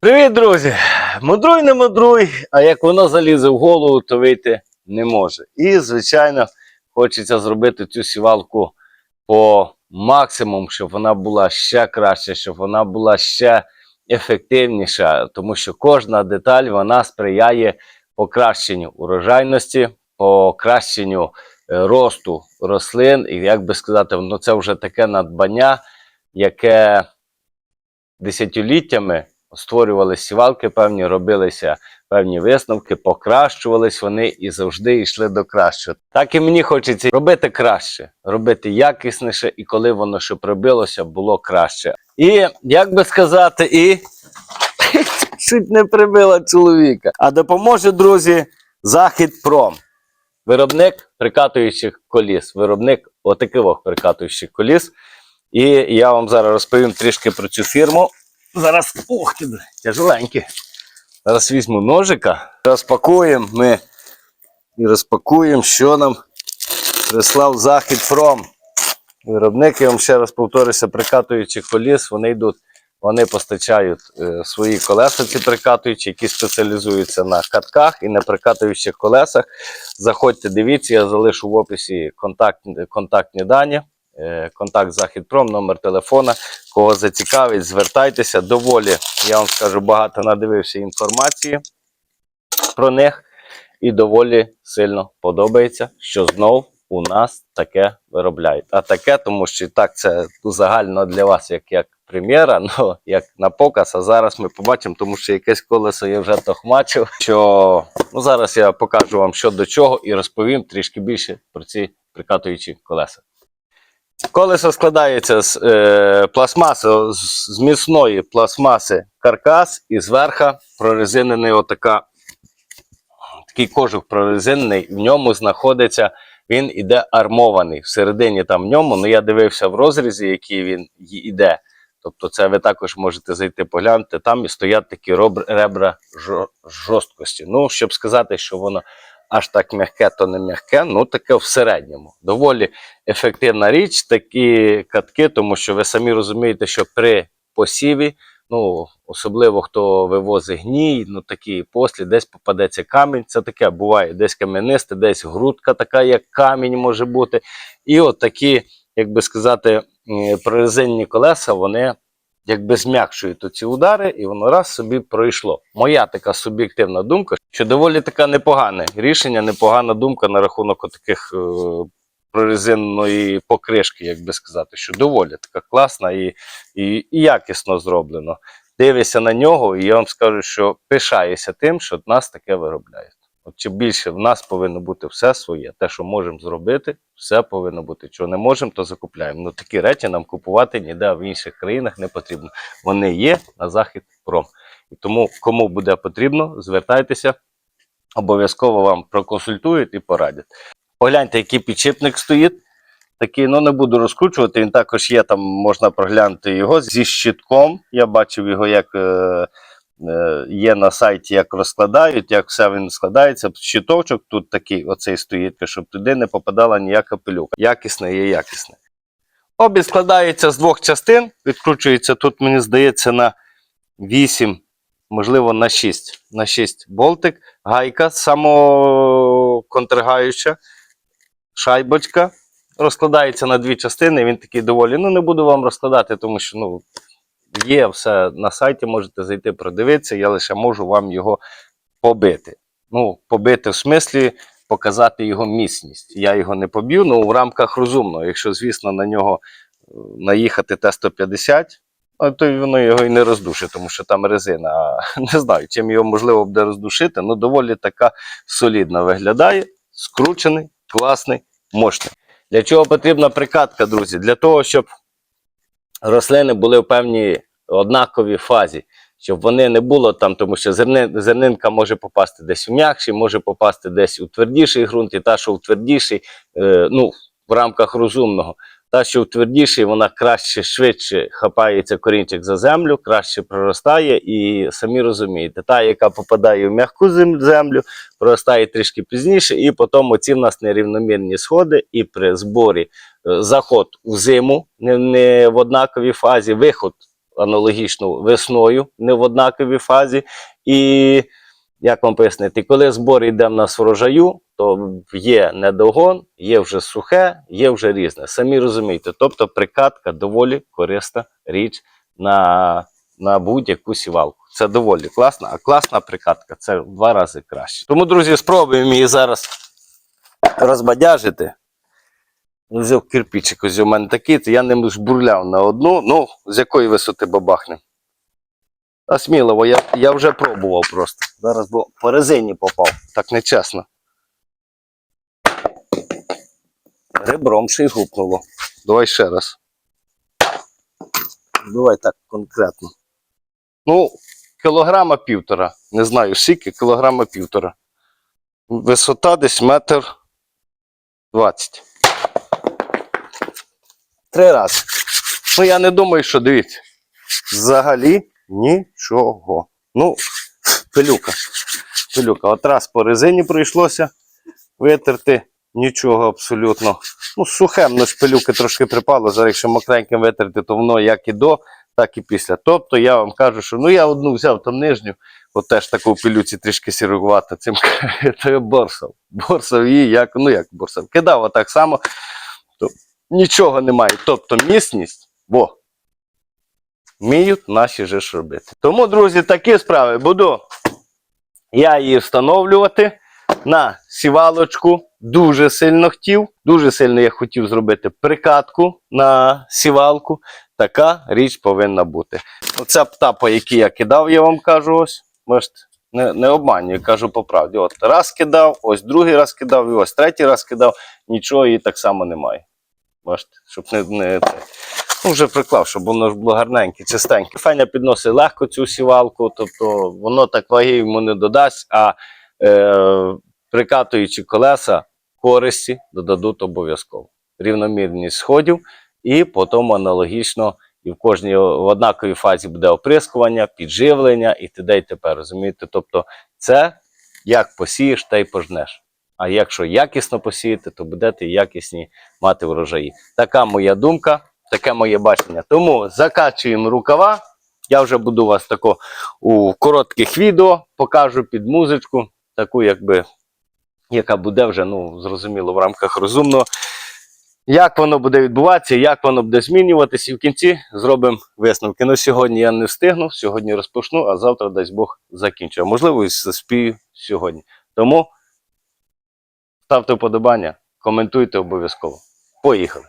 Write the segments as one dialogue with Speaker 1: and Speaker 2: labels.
Speaker 1: Привіт, друзі! Мудруй, не мудруй, а як воно залізе в голову, то вийти не може. І, звичайно, хочеться зробити цю сівалку по максимуму, щоб вона була ще краще, щоб вона була ще ефективніша, тому що кожна деталь вона сприяє покращенню урожайності, покращенню е, росту рослин. І як би сказати, ну це вже таке надбання, яке десятиліттями створювалися сівалки певні, робилися певні висновки, покращувались вони і завжди йшли до кращого. Так і мені хочеться робити краще, робити якісніше, і коли воно щоб робилося, було краще. І як би сказати, і чуть не прибила чоловіка. А допоможе, друзі, Захід Пром. Виробник прикатуючих коліс, виробник отаких прикатуючих коліс. І я вам зараз розповім трішки про цю фірму. Зараз, ух ти, тяжеленькі. Зараз візьму ножика, розпакуємо ми і розпакуємо, що нам прислав Захід Пром. Виробник, я вам ще раз повторюся, прикатуючи коліс, вони йдуть, вони постачають е, свої колеса, ці прикатуючі, які спеціалізуються на катках і на прикатуючих колесах. Заходьте, дивіться, я залишу в описі контакт, контактні дані. Е, Контакт Західпром, номер телефона. Кого зацікавить, звертайтеся. Доволі, я вам скажу, багато надивився інформації про них. І доволі сильно подобається, що знов у нас таке виробляють. А таке, тому що і так це загально для вас, як, як прем'єра, ну як на показ. А зараз ми побачимо, тому що якесь колесо я вже тохмачив. Що ну зараз я покажу вам що до чого і розповім трішки більше про ці прикатуючі колеса. Колесо складається з е, пластмаси, з, міцної пластмаси каркас і зверху прорезинений отака, такий кожух прорезинений, в ньому знаходиться, він іде армований. Всередині там в ньому, ну я дивився в розрізі, який він й- іде. Тобто це ви також можете зайти поглянути, там і стоять такі ребра жорсткості. Ну, щоб сказати, що воно аж так м'яке, то не м'яке, ну таке в середньому. Доволі ефективна річ, такі катки, тому що ви самі розумієте, що при посіві, ну особливо хто вивозить гній, ну такі послі, десь попадеться камінь. Це таке буває, десь кам'янисте, десь грудка така, як камінь може бути. І от такі, як би сказати, прорезинні колеса, вони якби зм'якшують оці удари, і воно раз собі пройшло. Моя така суб'єктивна думка, що доволі така непогане рішення, непогана думка на рахунок таких е, прорезинної покришки, як би сказати, що доволі така класна і, і, і якісно зроблено. Дивишся на нього, і я вам скажу, що пишаюся тим, що нас таке виробляють. Чим більше в нас повинно бути все своє, те, що можемо зробити, все повинно бути. Чого не можемо, то закупляємо. Ну такі речі нам купувати ніде в інших країнах не потрібно. Вони є на захід пром. І тому, кому буде потрібно, звертайтеся, обов'язково вам проконсультують і порадять. Погляньте, який підшипник стоїть. Такий, ну не буду розкручувати. Він також є, там можна проглянути його зі щитком. Я бачив його, як е, є на сайті, як розкладають, як все він складається. Щиточок тут такий, оцей стоїть, щоб туди не попадала ніяка пилюка. Якісне є якісне. Обі складається з двох частин. Відкручується тут, мені здається, на 8, можливо, на 6. На 6 болтик, гайка самоконтргаюча, шайбочка. Розкладається на дві частини. Він такий доволі. Ну, не буду вам розкладати, тому що ну, є все на сайті, можете зайти продивитися. Я лише можу вам його побити. Ну, побити в смислі показати його міцність. Я його не поб'ю, ну в рамках розумного. Якщо, звісно, на нього е, наїхати Т-150, то воно його і не роздушить, тому що там резина. Не знаю, чим його можливо буде роздушити, ну доволі така солідна виглядає, скручений, класний, мощний. Для чого потрібна прикатка, друзі? Для того, щоб рослини були в певній однаковій фазі, щоб вони не було там, тому що зерни, зернинка може попасти десь у м'якший, може попасти десь у твердіший ґрунт, і та, що у твердіший, е, ну, в рамках розумного, та, що твердіший, вона краще, швидше хапається корінчик за землю, краще проростає, і самі розумієте, та, яка попадає в м'яку зем- землю, проростає трішки пізніше, і потім оці в нас нерівномірні сходи, і при зборі е, заход у зиму не, не в однаковій фазі, виход аналогічно весною, не в однаковій фазі. І як вам пояснити, коли збор йде в нас врожаю, то є недогон, є вже сухе, є вже різне. Самі розумієте. Тобто прикатка доволі корисна річ на, на будь-яку сівалку. Це доволі класна, а класна прикатка це в два рази краще. Тому, друзі, спробуємо її зараз розбадяжити. Взяв кирпичик, ось у мене такий, то я ним жбурляв на одну. Ну, з якої висоти бабахне. А сміливо, я, я вже пробував просто. Зараз бо по резині попав. Так нечесно. Ребром ще й гупнуло. Давай ще раз. Давай так конкретно. Ну, кілограма півтора. Не знаю, скільки, кілограма півтора. Висота десь метр двадцять. Три рази. Ну, я не думаю, що дивіться. Взагалі нічого. Ну, пилюка. Пилюка. От раз по резині прийшлося витерти. Нічого абсолютно. Ну, сухе, ну, пилюки трошки припало. Зараз, якщо мокреньким витерти, то воно як і до, так і після. Тобто я вам кажу, що ну я одну взяв там нижню, от теж таку пилюці трішки сірувата. Цим то я борсав. Борсав її, як, ну як борсав. Кидав отак само. Нічого немає. Тобто міцність, во, вміють наші же ж робити. Тому, друзі, такі справи буду я її встановлювати на сівалочку. Дуже сильно хотів. Дуже сильно я хотів зробити прикатку на сівалку. Така річ повинна бути. Оця птапа, які я кидав, я вам кажу ось. Можете, не, не обманюю, кажу по правді. От раз кидав, ось другий раз кидав, і ось третій раз кидав, нічого її так само немає. Бачите, щоб не, не. Ну, вже приклав, щоб воно ж було гарненьке, чистеньке. Феня підносить легко цю сівалку, тобто воно так ваги йому не додасть, а е, прикатуючи колеса, користі додадуть обов'язково. Рівномірність сходів, і потім аналогічно і в кожній в однаковій фазі буде оприскування, підживлення і т.д. і тепер. Розумієте? Тобто, це як посієш, та й пожнеш. А якщо якісно посіяти, то будете якісні мати врожаї. Така моя думка, таке моє бачення. Тому закачуємо рукава. Я вже буду вас тако у коротких відео покажу під музичку, таку, якби, яка буде вже, ну, зрозуміло, в рамках розумного. Як воно буде відбуватися, як воно буде змінюватися, і в кінці зробимо висновки. Ну, сьогодні я не встигну, сьогодні розпочну, а завтра, дасть Бог, закінчу. А можливо, і заспію сьогодні. Тому ставте вподобання, коментуйте обов'язково. Поїхали!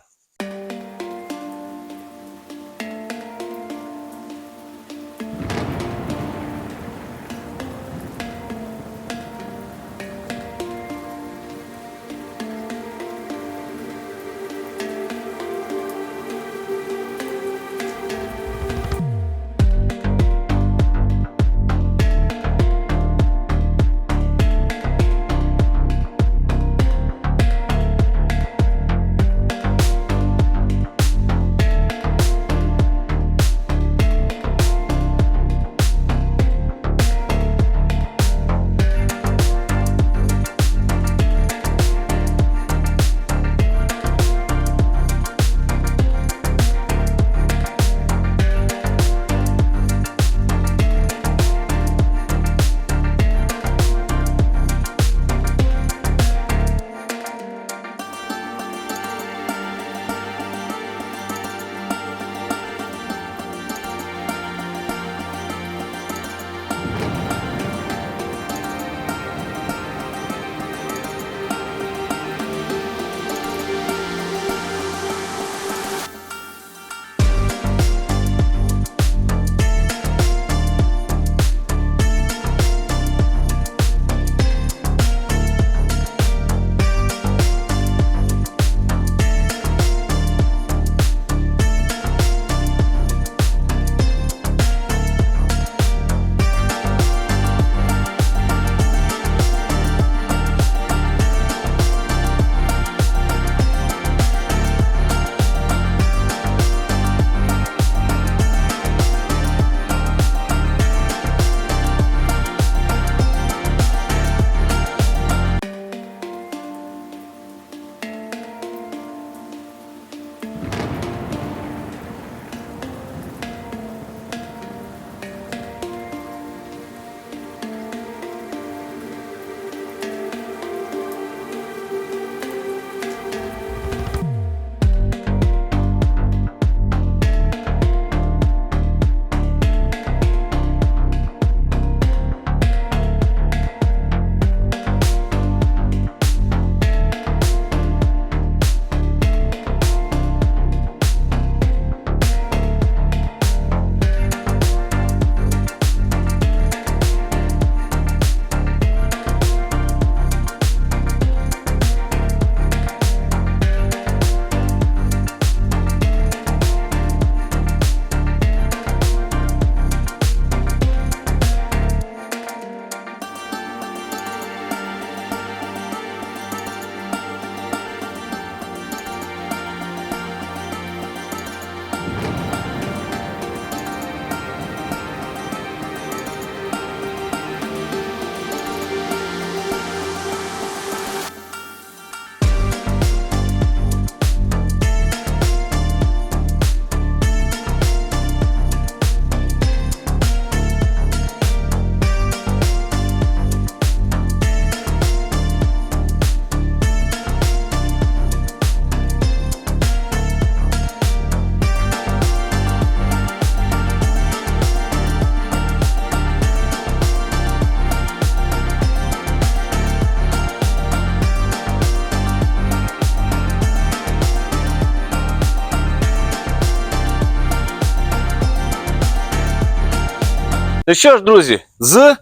Speaker 1: То що ж, друзі, з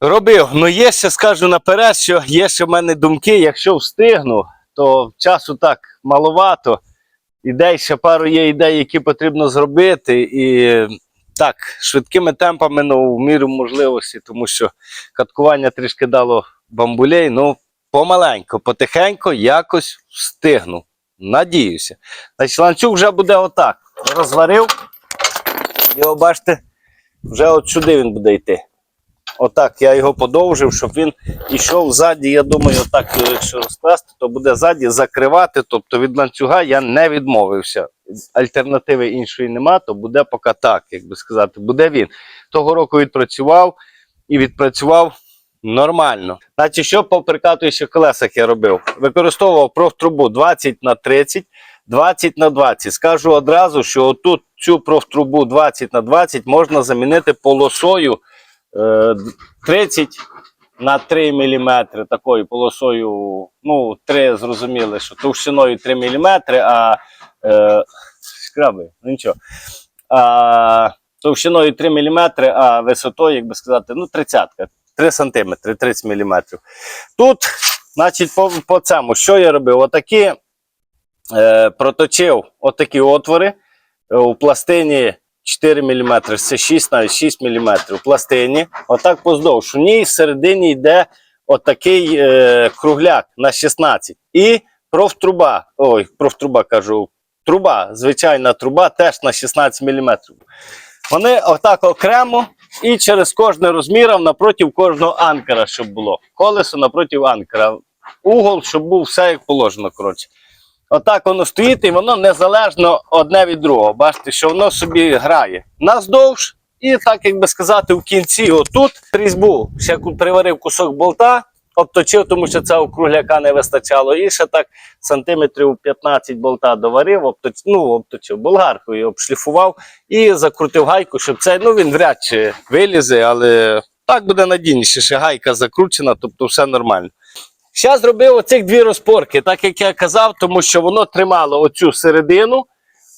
Speaker 1: робив. Ну, є ще скажу наперед, що є ще в мене думки, якщо встигну, то часу так маловато. Ідей ще пару є ідей, які потрібно зробити. І так, швидкими темпами, ну, в міру можливості, тому що каткування трішки дало бамбулей. Ну, помаленько, потихенько якось встигну. Надіюся. Значить, ланцюг вже буде отак. Розварив. Його бачите, вже от сюди він буде йти. Отак я його подовжив, щоб він йшов ззаді. Я думаю, отак, якщо розкласти, то буде ззаді закривати. Тобто від ланцюга я не відмовився. Альтернативи іншої нема, то буде поки так, як би сказати, буде він. Того року відпрацював і відпрацював нормально. Значить, що по прикатуючих колесах я робив? Використовував профтрубу 20 на 30, 20 на 20. Скажу одразу, що отут цю профтрубу 20 на 20 можна замінити полосою. Е, 30 на 3 мм такою полосою, ну, 3 зрозуміли, що товщиною 3 мм, а е, шкраби, ну нічого. А, товщиною 3 мм, а висотою, як би сказати, ну, 30 3 см, 30 мм. Тут, значить, по, по цьому, що я робив? Отакі е, проточив отакі отвори е, у пластині 4 мм, це 6 навіть 6 мм в пластині. Отак поздовж. У ній всередині йде отакий е, кругляк на 16. І профтруба. Ой, профтруба кажу. Труба, звичайна труба, теж на 16 мм. Вони отак окремо і через кожне розміром напроти кожного анкера, щоб було. Колесо напроти анкера. Угол, щоб був все як положено. коротше. Отак воно стоїть і воно незалежно одне від другого. Бачите, що воно собі грає наздовж, і так, як би сказати, в кінці, отут різьбу, ще приварив кусок болта, обточив, тому що цього кругляка не вистачало. І ще так сантиметрів 15 болта доварив, обточив, ну, обточив болгаркою, обшліфував і закрутив гайку, щоб це, ну він вряд чи вилізе, але так буде надійніше, ще гайка закручена, тобто все нормально. Ще зробив оцих дві розпорки, так як я казав, тому що воно тримало оцю середину,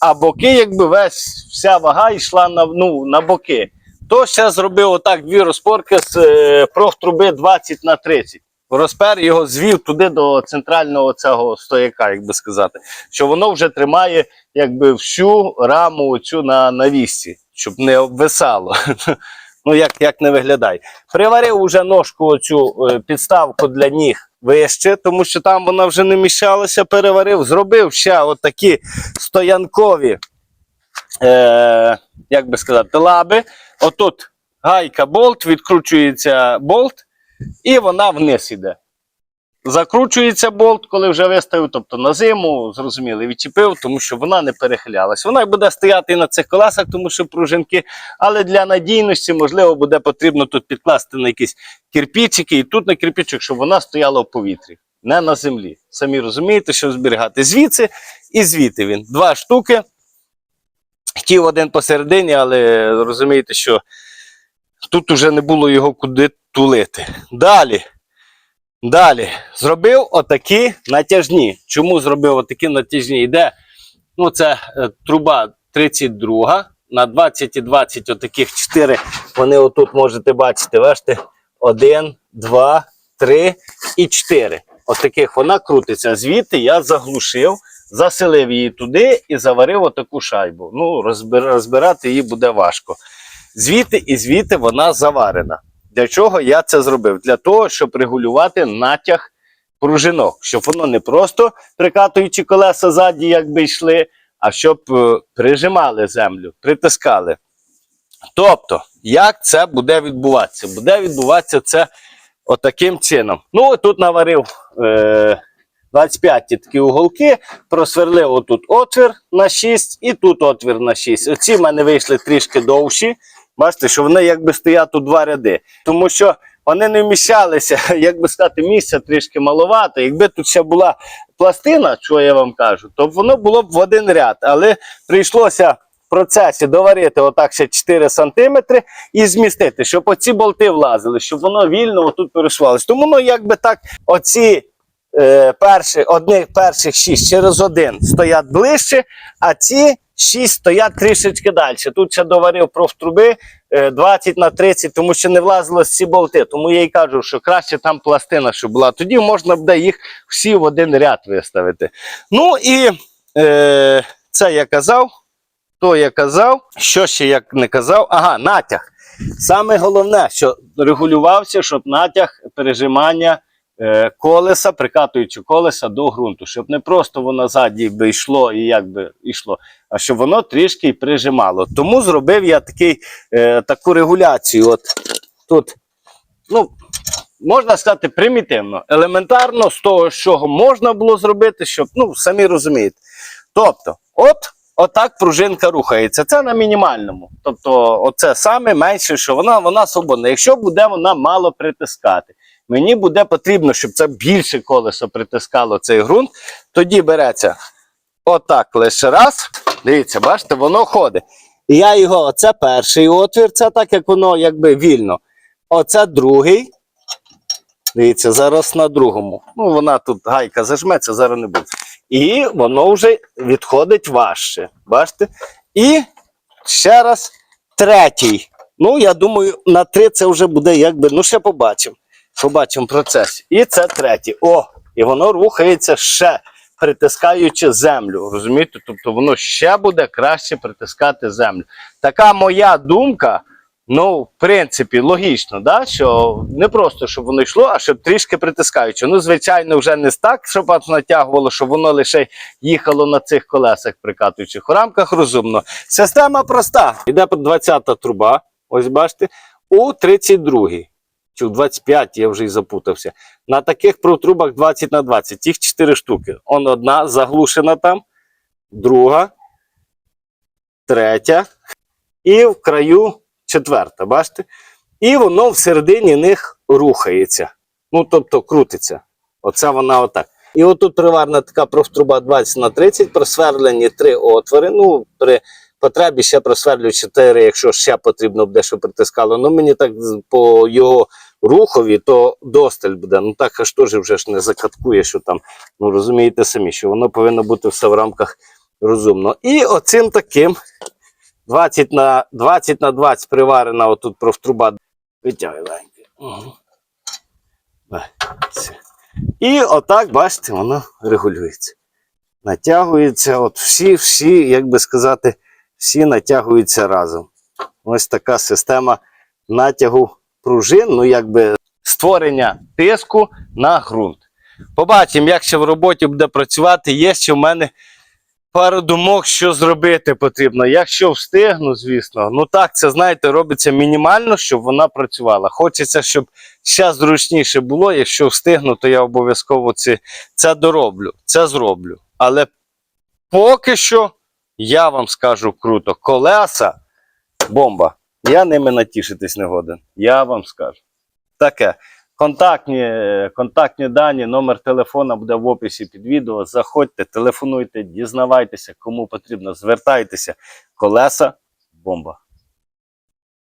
Speaker 1: а боки, якби весь вся вага йшла на, ну, на боки. То ще зробив отак дві розпорки з е, профтруби 20 на 30. Розпер його звів туди до центрального цього стояка, як би сказати, що воно вже тримає якби всю раму оцю на навісці, щоб не обвисало. Ну, як, як не виглядає. Приварив уже ножку оцю е, підставку для ніг вище, тому що там вона вже не міщалася, переварив, зробив ще отакі стоянкові, е, як би сказати, лаби. Отут гайка болт, відкручується болт, і вона вниз іде. Закручується болт, коли вже виставив, тобто на зиму, зрозуміло, відчепив, тому що вона не перехилялась. Вона буде стояти на цих колесах, тому що пружинки, але для надійності, можливо, буде потрібно тут підкласти на якісь кирпічики, і тут на кирпічок, щоб вона стояла в повітрі, не на землі. Самі розумієте, що зберігати звідси і звідти він. Два штуки. Хотів один посередині, але розумієте, що тут вже не було його куди тулити. Далі. Далі зробив отакі натяжні. Чому зробив отакі натяжні? Йде, ну це е, труба 32 на 20 і 20 отаких 4. Вони отут можете бачити, бачите, 1, 2, 3 і 4. Отаких вона крутиться. Звідти я заглушив, заселив її туди і заварив отаку шайбу. Ну, розбир- розбирати її буде важко. Звідти і звідти вона заварена. Для чого я це зробив? Для того, щоб регулювати натяг пружинок, щоб воно не просто прикатуючи колеса ззаді, якби йшли, а щоб е, прижимали землю, притискали. Тобто, як це буде відбуватися? Буде відбуватися це отаким чином. Ну, тут наварив е, 25 такі уголки, просверлив отут отвір на 6 і тут отвір на 6. Оці в мене вийшли трішки довші. Бачите, що вони якби стоять у два ряди. Тому що вони не вміщалися, як би сказати, місця трішки маловато. Якби тут ще була пластина, що я вам кажу, то воно було б в один ряд. Але прийшлося в процесі доварити отак ще 4 см і змістити, щоб оці болти влазили, щоб воно вільно отут пересувалося. Тому воно якби так, оці е, перші, одних перших 6 через один стоять ближче, а ці 6 стоять трішечки далі. Тут ще доварив профтруби е, 20 на 30, тому що не влазило ці болти. Тому я і кажу, що краще там пластина, щоб була. Тоді можна буде їх всі в один ряд виставити. Ну і е, це я казав. То я казав, що ще як не казав, ага, натяг. Саме головне, що регулювався, щоб натяг пережимання е, колеса, прикатуючи колеса до ґрунту, щоб не просто воно ззаді би йшло і як би йшло, а щоб воно трішки й прижимало. Тому зробив я такий, е, таку регуляцію. От тут, ну, можна сказати, примітивно, елементарно з того, чого можна було зробити, щоб, ну, самі розумієте. Тобто, от. Отак пружинка рухається. Це на мінімальному. Тобто, оце саме менше, що вона, вона свободна. Якщо буде вона мало притискати, мені буде потрібно, щоб це більше колесо притискало цей ґрунт. Тоді береться отак лише раз. Дивіться, бачите, воно ходить. І я його, оце перший отвір, це так як воно якби вільно. Оце другий. Дивіться, зараз на другому. Ну, вона тут гайка зажметься, зараз не буде. І воно вже відходить важче. Бачите? І ще раз третій. Ну, я думаю, на три це вже буде якби. Ну, ще побачимо. Побачимо процес. І це третій. О! І воно рухається ще, притискаючи землю. Розумієте? Тобто воно ще буде краще притискати землю. Така моя думка. Ну, в принципі, логічно, да? що не просто, щоб воно йшло, а щоб трішки притискаючи. Ну, звичайно, вже не так, щоб аж натягувало, щоб воно лише їхало на цих колесах, прикатуючих. У рамках розумно. Система проста. Іде 20-та труба, ось бачите, у 32-й. Чи в 25 я вже й запутався. На таких протрубах 20 на 20, їх 4 штуки. Он одна заглушена там, друга, третя. І в краю четверта, бачите? І воно всередині них рухається. Ну, тобто крутиться. Оце вона отак. І отут приварна така профтруба 20 на 30, просверлені три отвори. Ну, при потребі ще просверлю 4, якщо ще потрібно буде, щоб притискало. Ну, мені так по його рухові, то досталь буде. Ну так аж теж вже ж не закаткує, що там, ну розумієте самі, що воно повинно бути все в рамках розумно. І оцим таким 20 на 20 на 20 приварена отут профтруба. Витягуй. Угу. І отак, бачите, воно регулюється. Натягується, от всі, всі, як би сказати, всі натягуються разом. Ось така система натягу пружин, ну якби створення тиску на ґрунт. Побачимо, як ще в роботі буде працювати. Є ще в мене пару думок, що зробити потрібно. Якщо встигну, звісно. Ну так, це знаєте, робиться мінімально, щоб вона працювала. Хочеться, щоб ще зручніше було. Якщо встигну, то я обов'язково це, це дороблю, це зроблю. Але поки що я вам скажу круто: колеса бомба. Я ними натішитись не годен. Я вам скажу. Таке. Контактні, контактні дані, номер телефона буде в описі під відео. Заходьте, телефонуйте, дізнавайтеся, кому потрібно, звертайтеся. Колеса бомба.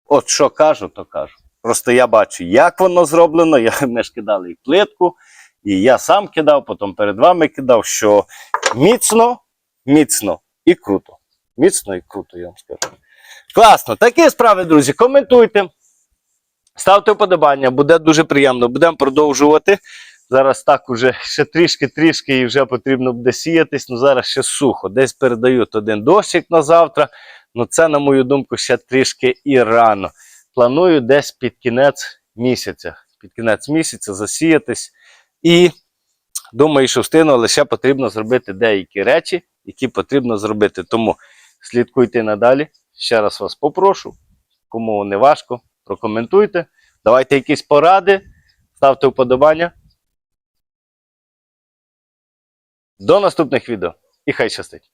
Speaker 1: От що кажу, то кажу. Просто я бачу, як воно зроблено. Я, ми ж кидали і плитку, і я сам кидав, потім перед вами кидав, що міцно, міцно і круто. Міцно і круто, я вам скажу. Класно. Такі справи, друзі. Коментуйте. Ставте вподобання, буде дуже приємно. Будемо продовжувати. Зараз так уже ще трішки-трішки і вже потрібно буде сіятись. Ну зараз ще сухо. Десь передають один дощик на завтра. Ну це, на мою думку, ще трішки і рано. Планую десь під кінець місяця. Під кінець місяця засіятись. І думаю, що встигну, але ще потрібно зробити деякі речі, які потрібно зробити. Тому слідкуйте надалі. Ще раз вас попрошу, кому не важко, прокоментуйте. Давайте якісь поради, ставте вподобання. До наступних відео і хай щастить!